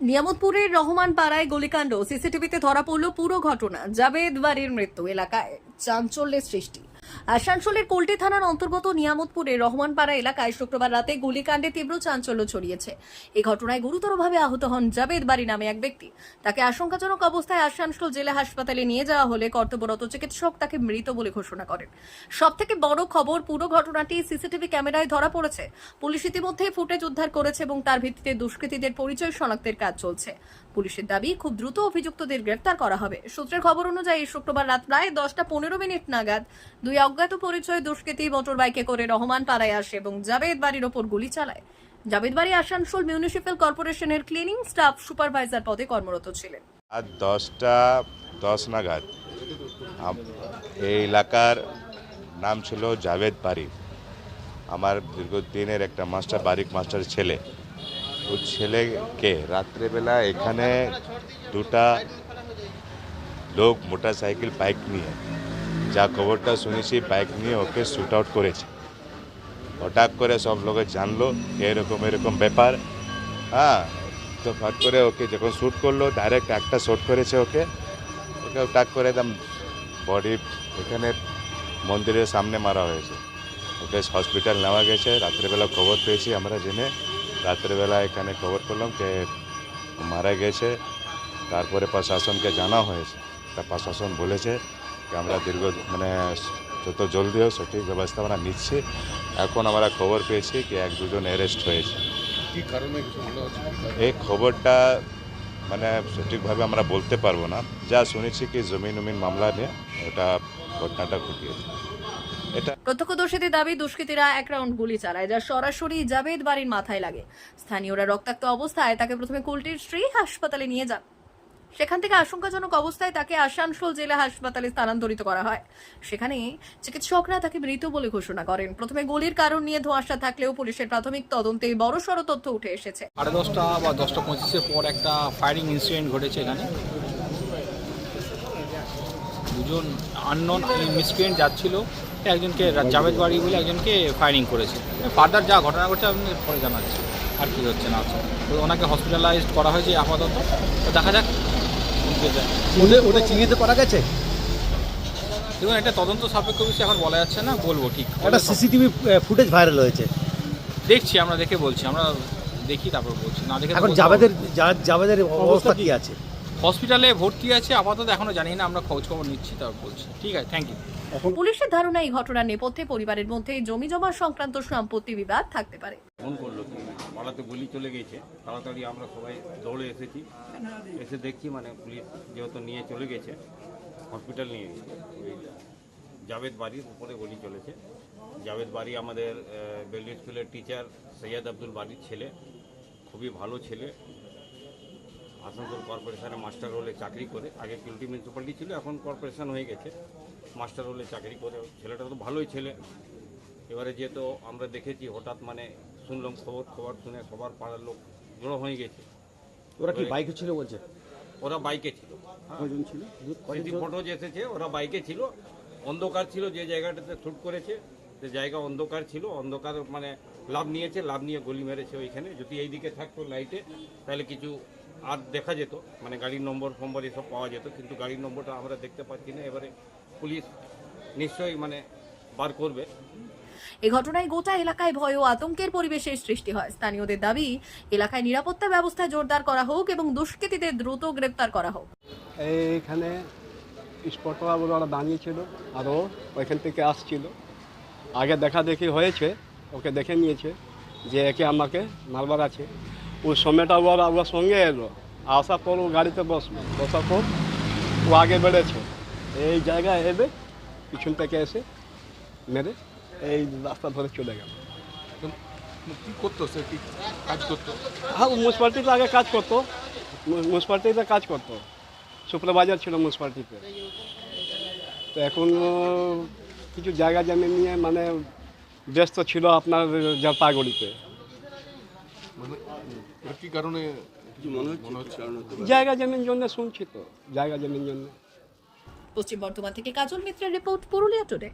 নিয়ামতপুরের রহমান পাড়ায় গুলিকাণ্ড। সিসিটিভিতে ধরা পড়ল পুরো ঘটনা। জাবেদ বাড়ির মৃত্যু এলাকায়। চাঞ্চল্যের সৃষ্টি। আসানসোলের কোল্টে থানার অন্তর্গত নিয়ামতপুরের রহমানপাড়া এলাকায় শুক্রবার রাতে গুলিকাণ্ডে তীব্র চাঞ্চল্য ছড়িয়েছে। এই ঘটনায় গুরুতরভাবে আহত হন জাবেদ বাড়ি নামে এক ব্যক্তি। তাকে আশঙ্কাজনক অবস্থায় আসানসোল জেলা হাসপাতালে নিয়ে যাওয়া হলে কর্তব্যরত চিকিৎসক তাকে মৃত বলে ঘোষণা করেন। সব থেকে বড় খবর, পুরো ঘটনাটি সিসিটিভি ক্যামেরায় ধরা পড়েছে। পুলিশ ইতিমধ্যে ফুটেজ উদ্ধার করেছে এবং তার ভিত্তিতে দুষ্কৃতীদের পরিচয় শনাক্তের কাজ চলছে। পুলিশের দাবি, খুব দ্রুত অভিযুক্তদের গ্রেফতার করা হবে। সূত্রের খবর অনুযায়ী শুক্রবার রাত প্রায় দশটা পনেরো মিনিট নাগাদ দুই অজ্ঞাত পরিচয় দুষ্কৃতী মোটর বাইকে করে রহমান পাড়ায় আসে এবং জাবেদ বাড়ির ওপর গুলি চালায়। জাবেদ বাড়ি, আসানসোল মিউনিসিপ্যাল কর্পোরেশনের ক্লিনিং স্টাফ সুপারভাইজার পদে কর্মরত ছিলেন। আজ দশটা দশ নাগাদ এই এলাকার নাম ছিল জাভেদ বারিক আমার দীর্ঘদিনের একটা মাস্টার, বারিক মাস্টার ছেলে। ও ছেলেকে রাত্রেবেলা এখানে দুটা লোক মোটরসাইকেল, বাইক নিয়ে যা খবরটা শুনেছি বাইক নিয়ে ওকে শ্যুট আউট করেছে। হঠাৎ করে সব লোকে জানলো, এরকম এরকম ব্যাপার। হ্যাঁ তো ফট করে ওকে যখন শ্যুট করল ডাইরেক্ট একটা শট করেছে ওকে। ওকে টাক করে একদম বডি এখানে মন্দিরের সামনে মারা হয়েছে। ওকে হসপিটাল নেওয়া গেছে। রাত্রেবেলা খবর পেয়েছি আমরা জেনে। রাত্রেবেলা এখানে খবর করলাম যে মারা গেছে। তারপরে প্রশাসনকে জানা হয়েছে। তা প্রশাসন বলেছে আমরা দীর্ঘ মানে যত জলদি হোক সঠিক ব্যবস্থাপনা নিচ্ছি। এখন আমরা খবর পেয়েছি কি এক দুজন অ্যারেস্ট হয়েছে। কি কারণে কিছু হচ্ছে? এই খবরটা মানে সঠিকভাবে আমরা বলতে পারব না। যা শুনেছি কি জমিন উমিন মামলা নিয়ে ওটা ঘটনাটা ঘটিয়েছে। এটা প্রত্যক্ষদর্শীদের দাবি দুষ্কৃতীরা এক রাউন্ড গুলি চালায় যা সরাসরি জাবেদ বাড়ির মাথায় লাগে। স্থানীয়রা রক্তাক্ত অবস্থায় তাকে প্রথমে কুলটির স্ত্রী হাসপাতালে নিয়ে যান। সেখান থেকে আশঙ্কাজনক অবস্থায় তাকে আসানসোল জেলা হাসপাতালে স্থানান্তরিত করা হয়। সেখানে চিকিৎসকরা তাকে মৃত বলে ঘোষণা করেন। প্রথমে গুলির কারণ নিয়ে ধোঁয়াশা থাকলেও পুলিশের প্রাথমিক তদন্তে বড়সড় তথ্য উঠে এসেছে। সাড়ে দশটা বা দশটা পঁচিশের পর একটা ফায়ারিং ইনসিডেন্ট ঘটেছে এখানে। দুজন আননন মিসক্রিয়েন্ট যাচ্ছিল। একজনকে জাভেদ বাড়ি বলে একজনকে ফায়ারিং করেছে। ফার্দার যা ঘটনা ঘটছে আপনি পরে জানাচ্ছি। আর কি হচ্ছে না ওনাকে হসপিটালাইজড করা হয়েছে আপাতত। দেখা যাক যায়। ওদের ওটা চিনিতে পারা গেছে? দেখুন একটা তদন্ত সাপেক্ষ বিষয় এখন বলা যাচ্ছে না বলব ঠিক। একটা সিসিটিভি ফুটেজ ভাইরাল হয়েছে। দেখছি আমরা দেখে বলছি আমরা দেখি তারপর বলছি। না দেখে এখন জাবেদের জাবেদের অবস্থা কি আছে? হসপিটালে ভর্তি আছে আপাতত এখনও জানি না আমরা খোঁজ খবর নিচ্ছি তারপর বলছি। ঠিক আছে থ্যাংক ইউ পুলিশের ধারণা এই ঘটনার নেপথ্যে পরিবারের মধ্যে জমি জমা সংক্রান্ত সম্পত্তি বিবাদ থাকতে পারে। ফোন করল কি? পাড়াতে গুলি চলে গেছে। তাড়াতাড়ি আমরা সবাই দৌড়ে এসেছি। এসে দেখছি মানে পুলিশ যেহেতু নিয়ে চলে গেছে হসপিটাল নিয়ে গেছে। জাভেদ বাড়ির উপরে গুলি চলেছে। জাভেদ বাড়ি আমাদের বেলি স্কুলের টিচার সৈয়দ আব্দুল বাড়ির ছেলে। খুবই ভালো ছেলে। আসানসোল কর্পোরেশনে মাস্টার রোলে চাকরি করে। আগে কিউটি মিউনিসিপ্যালিটি ছিল এখন কর্পোরেশন হয়ে গেছে। মাস্টার রোলে চাকরি করে। ছেলেটা তো ভালোই ছেলে। এবারে যেহেতু আমরা দেখেছি হঠাৎ মানে শুনলাম খবর খবর শুনে সবার পাড়ার লোক জড়ো হয়ে গেছে। ওরা কি বাইকে ছিল বলছে? ওরা বাইকে ছিল। কজন ছিল? ফটো যে এসেছে ওরা বাইকে ছিল। অন্ধকার ছিল যে জায়গাটাতে শ্যুট করেছে সে জায়গা অন্ধকার ছিল। অন্ধকার মানে লাভ নিয়েছে লাভ নিয়ে গলি মেরেছে ওইখানে। যদি এইদিকে থাকতো লাইটে তাহলে কিছু আর দেখা যেত মানে গাড়ির নম্বর ফম্বর এসব পাওয়া যেত কিন্তু গাড়ির নম্বরটা আমরা দেখতে পাচ্ছি না। এবারে পুলিশ নিশ্চয়ই মানে বার করবে। এ ঘটনায় গোটা এলাকায় ভয় ও আতঙ্কের পরিবেশের সৃষ্টি হয়। স্থানীয়দের দাবি এলাকায় নিরাপত্তা ব্যবস্থা জোরদার করা হোক এবং দুষ্কৃতীদের দ্রুত গ্রেপ্তার করা হোক। এইখানে স্পটওয়ালা বলে ওরা দাঁড়িয়েছিল আর ও ওইখান থেকে আসছিল। আগে দেখা দেখি হয়েছে ওকে দেখে নিয়েছে যে একে আমাকে মারবার আছে। ওই সময়টা ওরা ওর সঙ্গে এলো। আসার পর ও গাড়িতে বসল। বসার পর ও আগে বেড়েছে। এই জায়গায় এবে পিছন থেকে এসে মেরে এই রাস্তা ধরে চলে গেল। কি করতো সে? কি কাজ করতো? হ্যাঁ মিউনিসিপ্যালিটিতে আগে কাজ করতো। মিউনিসিপ্যালিটিতে কাজ করতো। সুপারভাইজার ছিল মিউনিসিপ্যালিটিতে তো এখন কিছু জায়গা জমি নিয়ে মানে ব্যস্ত ছিল আপনার জলপাইগুড়িতে মানে কি কারণে জায়গা জমির জন্য শুনছি তো জায়গা জমির জন্য। পশ্চিম বর্ধমান থেকে কাজল মিত্রের রিপোর্ট পুরুলিয়া টুডে।